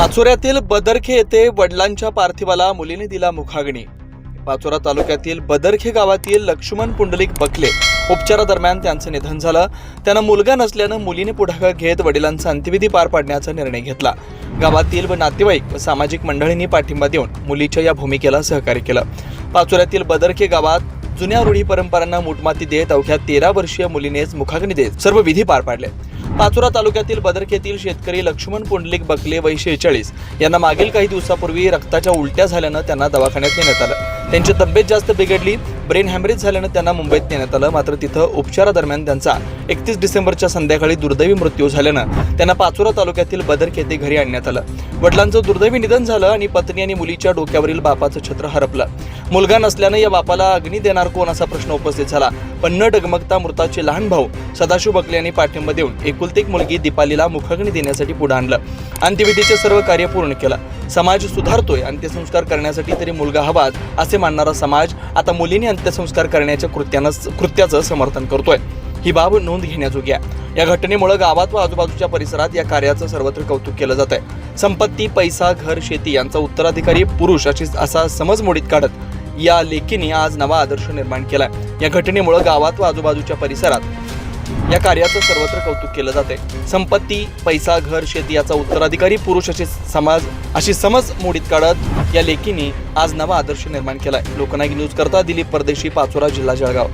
पाचोऱ्यातील बदरखे येथे वडिलांच्या पार्थिवाला मुलीने दिला मुखाग्नी. पाचोरा तालुक्यातील बदरखे गावातील लक्ष्मण पुंडलिक बकले उपचारादरम्यान त्यांचं निधन झालं. त्यांना मुलगा नसल्यानं मुलीने पुढाकार घेत वडिलांचा अंत्यविधी पार पाडण्याचा निर्णय घेतला. गावातील व नातेवाईक व सामाजिक मंडळींनी पाठिंबा देऊन मुलीच्या या भूमिकेला सहकार्य केलं. पाचोऱ्यातील बदरखे गावात जुन्या रूढी परंपरांना मुठमाती देत अवघ्या तेरा वर्षीय मुलीनेच मुखाग्नी देत सर्व विधी पार पाडले. पाचोरा तालुक्यातील बदरखेतील शेतकरी लक्ष्मण पुंडलिक बकले वय शेहेचाळीस यांना मागील काही दिवसापूर्वी रक्ताच्या उलट्या झाल्यानं त्यांना दवाखान्यात नेण्यात आलं. त्यांची तब्येत जास्त बिघडली. ब्रेन हॅमरेज झाल्यानं त्यांना मुंबईत नेण्यात आलं. मात्र तिथं उपचारादरम्यान त्यांचा एकतीस डिसेंबरच्या संध्याकाळी दुर्दैवी मृत्यू झाल्यानं त्यांना पाचोरा तालुक्यातील बदरक येथे घरी आणण्यात आलं. वडिलांचं दुर्दैवी निधन झालं आणि पत्नी आणि मुलीच्या डोक्यावरील बापाचं छत्र हरपलं. मुलगा नसल्यानं या बापाला अग्नी देणार कोण असा प्रश्न उपस्थित झाला. पण न डगमगता मृताचे लहान भाऊ सदाशिव बकले यांनी पाठिंबा देऊन एकुलती एक मुलगी दीपालीला मुखाग्नी देण्यासाठी पुढे आणलं. अंत्यविधीचे सर्व कार्य पूर्ण केलं. समाज सुधारतोय अंत्यसंस्कार करण्यासाठी तरी मुलगा हवाच असे मानणारा समाज आता मुलीने अंत्यसंस्कार करण्याच्या कृत्यानं कृत्याचं समर्थन करतोय. ही बाब नोंद घेण्याजोगी आहे. या घटनेमुळे गावात व आजूबाजूच्या परिसरात या कार्याचं सर्वत्र कौतुक केलं जात आहे संपत्ती पैसा घर शेती यांचा उत्तराधिकारी पुरुष अशी असा समज मोडीत काढत या लेखीने आज नवा आदर्श निर्माण केलाय. या घटनेमुळे गावात व आजूबाजूच्या परिसरात या कार्याचं सर्वत्र कौतुक केलं जाते. संपत्ती पैसा घर शेती याचा उत्तराधिकारी पुरुष अशी समाज अशी समज मोडीत काढत या लेखीने आज नवा आदर्श निर्माण केलाय. लोकनायक न्यूज करता दिलीप परदेशी पाचोरा जिल्हा जळगाव.